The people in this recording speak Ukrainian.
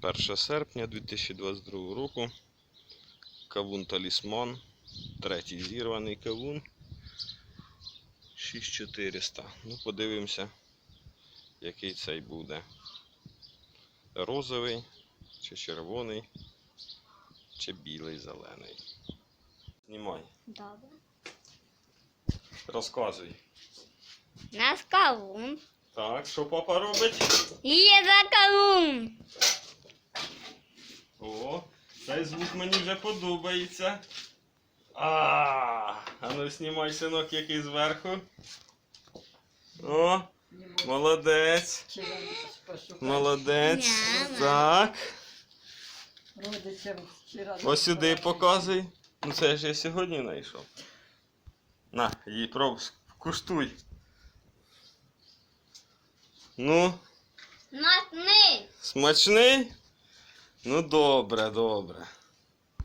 1 серпня 2022 року. Кавун талісман. Третій зірваний кавун. 6400. Ну, подивимося, який цей буде. Розовий, чи червоний, чи білий зелений. Знімай. Добре. Розказуй. Наш кавун. Так, що папа робить? Є за кавун. Цей звук мені вже подобається. А, а ну знімай синок який зверху. О, молодець. Молодець. Так. Родичам. Ось сюди показуй. Ну це ж я сьогодні знайшов. На, її проб, куштуй. Ну, Матний. смачний? Ну добре, добре.